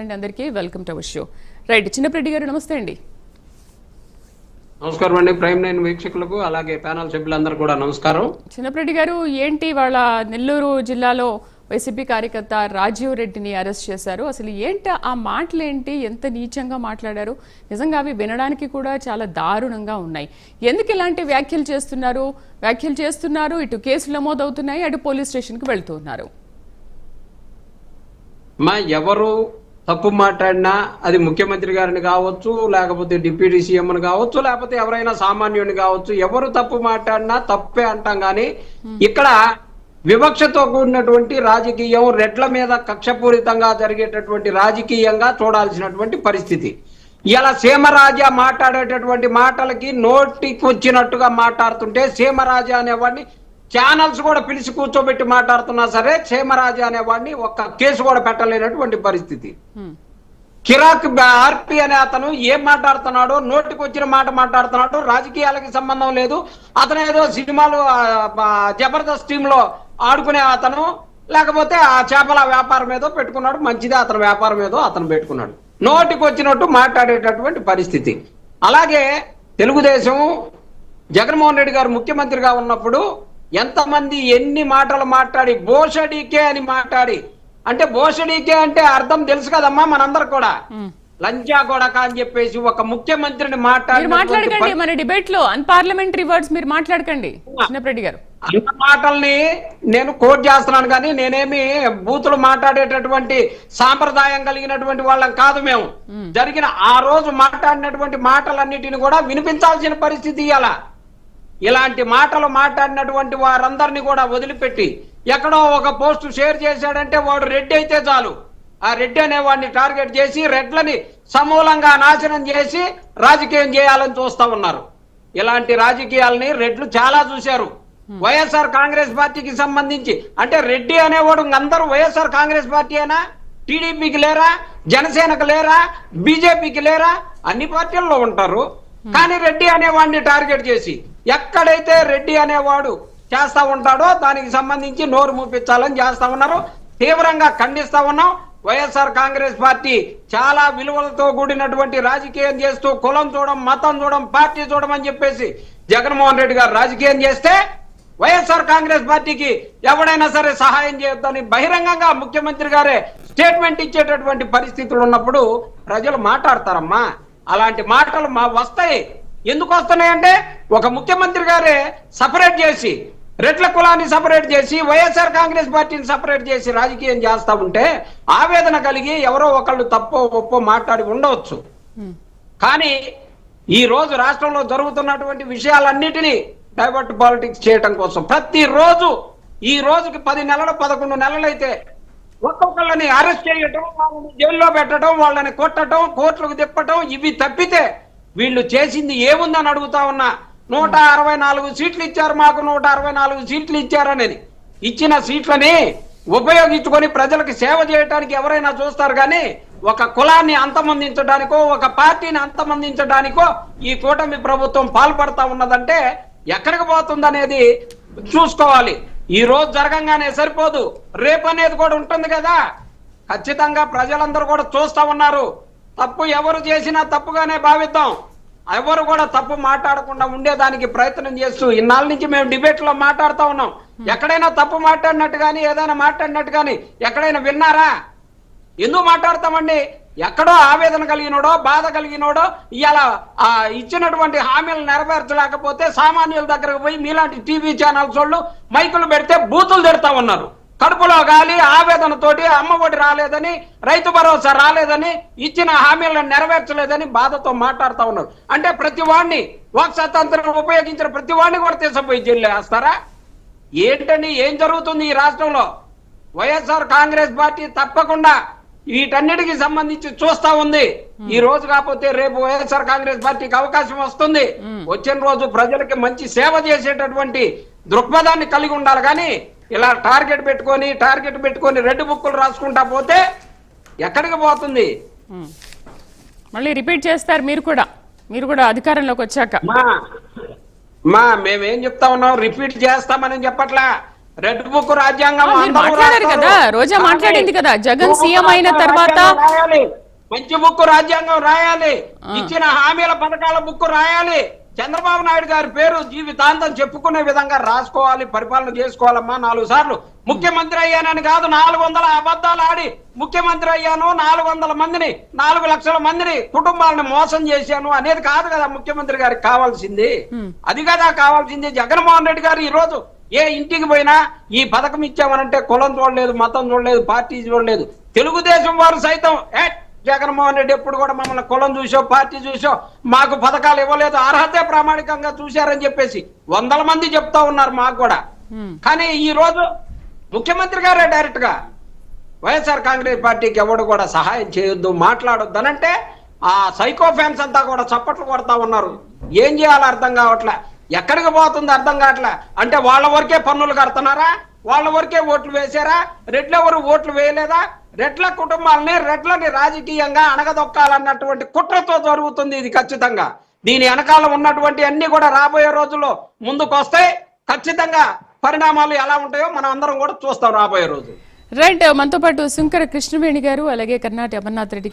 అండి అందరికీ. Welcome to our show. Right Chinnapreddy గారు నమస్తే అండి. నమస్కారం అండి. ప్రైమ్ నైన్ వీక్షకులకు అలాగే ప్యానల్ సభ్యులందరూ కూడా నమస్కారం. చిన్నప్రెడ్డి గారు ఏంటి వాళ్ళ నెల్లూరు జిల్లాలో వైసీపీ కార్యకర్త రాజీవ్ రెడ్డిని అరెస్ట్ చేశారు? అసలు ఏంటి ఆ మాటలు ఏంటి ఎంత నీచంగా మాట్లాడారు? నిజంగా అవి వినడానికి కూడా చాలా దారుణంగా ఉన్నాయి. ఎందుకు ఇలాంటి వ్యాఖ్యలు చేస్తున్నారు? వ్యాఖ్యలు చేస్తున్నారు ఇటు కేసులు నమోదవుతున్నాయి అటు పోలీస్ స్టేషన్కి వెళ్తున్నారు మా ఎవరు తప్పు మాట్లాడినా అది ముఖ్యమంత్రి గారిని కావచ్చు లేకపోతే డిప్యూటీ సీఎంని కావచ్చు లేకపోతే ఎవరైనా సామాన్యుని కావచ్చు ఎవరు తప్పు మాట్లాడినా తప్పే అంటాం కానీ ఇక్కడ వివక్షతో కూడినటువంటి రాజకీయం రెడ్ల మీద కక్షపూరితంగా జరిగేటటువంటి రాజకీయంగా చూడాల్సినటువంటి పరిస్థితి. ఇలా సీమరాజా మాట్లాడేటటువంటి మాటలకి నోటికి వచ్చినట్టుగా మాట్లాడుతుంటే సీమరాజా అనేవాడిని ఛానల్స్ కూడా పిలిచి కూర్చోబెట్టి మాట్లాడుతున్నా సరే సీమరాజా అనేవాడిని ఒక్క కేసు కూడా పెట్టలేనటువంటి పరిస్థితి. కిరాక్ ఆర్పి అనే అతను ఏం మాట్లాడుతున్నాడో నోటికి వచ్చిన మాట మాట్లాడుతున్నాడు రాజకీయాలకి సంబంధం లేదు. అతను ఏదో సినిమాలు జబర్దస్త్ టీమ్లో ఆడుకునే అతను లేకపోతే ఆ చేపల వ్యాపారం ఏదో పెట్టుకున్నాడు మంచిదే అతని వ్యాపారం ఏదో అతను పెట్టుకున్నాడు. నోటికి వచ్చినట్టు మాట్లాడేటటువంటి పరిస్థితి. అలాగే తెలుగుదేశం జగన్మోహన్ రెడ్డి గారు ముఖ్యమంత్రిగా ఉన్నప్పుడు ఎంతమంది ఎన్ని మాటలు మాట్లాడి బోషడీకే అని మాట్లాడి. అంటే బోషడీకే అంటే అర్థం తెలుసు కదమ్మా మనందరు కూడా. లంచా కొడక అని చెప్పేసి ఒక ముఖ్యమంత్రిని మాట్లాడి మాట్లాడకండి మన డిబేట్లో అన్పార్లమెంటరీ వర్డ్స్ మీరు మాట్లాడకండి చిన్నప్రెడ్డి గారు. అన్న మాటల్ని నేను కోట్ చేస్తున్నాను కానీ నేనేమి బూతులు మాట్లాడేటటువంటి సాంప్రదాయం కలిగినటువంటి వాళ్ళం కాదు మేము. జరిగిన ఆ రోజు మాట్లాడినటువంటి మాటలన్నిటిని కూడా వినిపించాల్సిన పరిస్థితి ఇవాళ ఇలాంటి మాటలు మాట్లాడినటువంటి వారందరినీ కూడా వదిలిపెట్టి ఎక్కడో ఒక పోస్ట్ షేర్ చేశాడంటే వాడు రెడ్డి అయితే చాలు. ఆ రెడ్డి అనే వాడిని టార్గెట్ చేసి రెడ్లని సమూలంగా నాశనం చేసి రాజకీయం చేయాలని చూస్తా ఉన్నారు. ఇలాంటి రాజకీయాలని రెడ్లు చాలా చూశారు. వైఎస్ఆర్ కాంగ్రెస్ పార్టీకి సంబంధించి అంటే రెడ్డి అనేవాడు అందరూ వైఎస్ఆర్ కాంగ్రెస్ పార్టీ అయినా టీడీపీకి లేరా? జనసేనకు లేరా? బీజేపీకి లేరా? అన్ని పార్టీల్లో ఉంటారు. కానీ రెడ్డి అనేవాడిని టార్గెట్ చేసి ఎక్కడైతే రెడ్డి అనేవాడు చేస్తా ఉంటాడో దానికి సంబంధించి నోరు మూపించాలని చేస్తా ఉన్నారు. తీవ్రంగా ఖండిస్తా ఉన్నాం. వైఎస్ఆర్ కాంగ్రెస్ పార్టీ చాలా విలువలతో కూడినటువంటి రాజకీయం చేస్తూ కులం చూడడం మతం చూడడం పార్టీ చూడడం అని చెప్పేసి జగన్మోహన్ రెడ్డి గారు రాజకీయం చేస్తే వైఎస్ఆర్ కాంగ్రెస్ పార్టీకి ఎవడైనా సరే సహాయం చేయొద్దని బహిరంగంగా ముఖ్యమంత్రి గారే స్టేట్మెంట్ ఇచ్చేటటువంటి పరిస్థితులు ఉన్నప్పుడు ప్రజలు మాట్లాడతారమ్మా. అలాంటి మాటలు మా వస్తాయి. ఎందుకు వస్తున్నాయంటే ఒక ముఖ్యమంత్రి గారే సపరేట్ చేసి రెడ్ల కులాన్ని సపరేట్ చేసి వైఎస్ఆర్ కాంగ్రెస్ పార్టీని సపరేట్ చేసి రాజకీయం చేస్తా ఉంటే ఆవేదన కలిగి ఎవరో ఒకళ్ళు తప్పో ఒప్పో మాట్లాడి ఉండవచ్చు. కానీ ఈ రోజు రాష్ట్రంలో జరుగుతున్నటువంటి విషయాలన్నిటినీ డైవర్ట్ పాలిటిక్స్ చేయటం కోసం ప్రతిరోజు ఈ రోజుకి పది నెలలు పదకొండు నెలలైతే ఒక్కొక్కళ్ళని అరెస్ట్ చేయటం వాళ్ళని జైల్లో పెట్టడం వాళ్ళని కొట్టడం కోర్టులకు తిప్పటం ఇవి తప్పితే వీళ్ళు చేసింది ఏముందని అడుగుతా ఉన్నా నూట అరవై నాలుగు సీట్లు ఇచ్చారు మాకు నూట అరవై నాలుగు సీట్లు ఇచ్చారనేది ఇచ్చిన సీట్లని ఉపయోగించుకొని ప్రజలకు సేవ చేయడానికి ఎవరైనా చూస్తారు కానీ ఒక కులాన్ని అంతమందించడానికో ఒక పార్టీని అంతమందించడానికో ఈ కూటమి ప్రభుత్వం పాల్పడతా ఉన్నదంటే ఎక్కడికి పోతుందనేది చూసుకోవాలి. ఈ రోజు జరగంగానే సరిపోదు. రేపు అనేది కూడా ఉంటుంది కదా. ఖచ్చితంగా ప్రజలందరూ కూడా చూస్తా ఉన్నారు. తప్పు ఎవరు చేసినా తప్పుగానే భావిద్దాం. ఎవరు కూడా తప్పు మాట్లాడకుండా ఉండేదానికి ప్రయత్నం చేస్తూ ఇన్నాళ్ళ నుంచి మేము డిబేట్లో మాట్లాడుతా ఉన్నాం. ఎక్కడైనా తప్పు మాట్లాడినట్టు కానీ ఏదైనా మాట్లాడినట్టు కానీ ఎక్కడైనా విన్నారా? ఎందుకు మాట్లాడతామండి? ఎక్కడో ఆవేదన కలిగినోడో బాధ కలిగినోడో ఆ ఇచ్చినటువంటి హామీలు నెరవేర్చలేకపోతే సామాన్యుల దగ్గరకు పోయి మీలాంటి టీవీ ఛానల్స్ వాళ్ళు మైకులు పెడితే బూతులు తిడతా ఉన్నారు. కడుపులో గాలి ఆవేదనతోటి అమ్మ ఒడి రాలేదని రైతు భరోసా రాలేదని ఇచ్చిన హామీలను నెరవేర్చలేదని బాధతో మాట్లాడుతా ఉన్నారు. అంటే ప్రతి వాడిని వాక్ స్వతంత్రం ఉపయోగించిన ప్రతి వాడిని కూడా తీసుకుపోయి జైలు వేస్తారా? ఏంటండి ఏం జరుగుతుంది ఈ రాష్ట్రంలో? వైఎస్ఆర్ కాంగ్రెస్ పార్టీ తప్పకుండా వీటన్నిటికి సంబంధించి చూస్తా ఉంది. ఈ రోజు కాకపోతే రేపు వైఎస్ఆర్ కాంగ్రెస్ పార్టీకి అవకాశం వస్తుంది. వచ్చిన రోజు ప్రజలకి మంచి సేవ చేసేటటువంటి దృక్పథాన్ని కలిగి ఉండాలి. కానీ ఇలా టార్గెట్ పెట్టుకొని టార్గెట్ పెట్టుకొని రెడ్ బుక్కులు రాసుకుంటా పోతే ఎక్కడికి పోతుంది. మళ్ళీ రిపీట్ చేస్తారు మీరు కూడా. మీరు కూడా అధికారంలోకి వచ్చాక. మా మేమేం చెప్తా ఉన్నాం? రిపీట్ చేస్తామని చెప్పట్లా. రెడ్ బుక్ రాజ్యాంగం మాట్లాడారు. కదా, రోజా కానీ మాట్లాడింది కదా, జగన్ సీఎం అయిన తర్వాత- మంచి బుక్ రాజ్యాంగం రాయాలి. ఇచ్చిన హామీల పథకాల బుక్ రాయాలి. చంద్రబాబు నాయుడు గారి పేరు జీవితాంతం చెప్పుకునే విధంగా రాసుకోవాలి పరిపాలన చేసుకోవాలమ్మా నాలుగు సార్లు. ముఖ్యమంత్రి అయ్యానని కాదు నాలుగు వందల అబద్ధాలు ఆడి ముఖ్యమంత్రి అయ్యాను నాలుగు వందల మందిని నాలుగు లక్షల మందిని కుటుంబాలను మోసం చేశాను అనేది కాదు కదా ముఖ్యమంత్రి గారికి కావాల్సింది. అది కదా కావాల్సింది. జగన్మోహన్ రెడ్డి గారు ఈ రోజు ఏ ఇంటికి పోయినా ఈ పథకం ఇచ్చామనంటే కులం చూడలేదు మతం చూడలేదు పార్టీ చూడలేదు. తెలుగుదేశం వారు సైతం జగన్మోహన్ రెడ్డి ఎప్పుడు కూడా మమ్మల్ని కులం చూసో పార్టీ చూసో మాకు పథకాలు ఇవ్వలేదు అర్హతే ప్రామాణికంగా చూశారని చెప్పేసి వందల మంది చెప్తా ఉన్నారు మాకు కూడా. కానీ ఈ రోజు ముఖ్యమంత్రి గారే డైరెక్ట్గా వైఎస్ఆర్ కాంగ్రెస్ పార్టీకి ఎవడు కూడా సహాయం చేయొద్దు మాట్లాడొద్దు అనంటే ఆ సైకో ఫ్యాన్స్ అంతా కూడా చప్పట్లు కొడతా ఉన్నారు. ఏం చేయాలో అర్థం కావట్లే. ఎక్కడికి పోతుంది అర్థం కావట్లే. అంటే వాళ్ళ వరకే పన్నులు కడుతున్నారా? వాళ్ళ వరకే ఓట్లు వేసారా? రెడ్లెవరు ఓట్లు వేయలేదా? రెడ్ల కుటుంబాలని రెడ్లని రాజకీయంగా అణగదొక్కాలన్నటువంటి కుట్రతో జరుగుతుంది ఇది ఖచ్చితంగా. దీని వెనకాల ఉన్నటువంటి అన్ని కూడా రాబోయే రోజుల్లో ముందుకు వస్తాయి ఖచ్చితంగా పరిణామాలు ఎలా ఉంటాయో మనం అందరం కూడా చూస్తాం రాబోయే రోజు. రైట్ మనతో పాటు శంకర కృష్ణవేణి గారు అలాగే కర్ణాటి అమర్నాథ్ రెడ్డి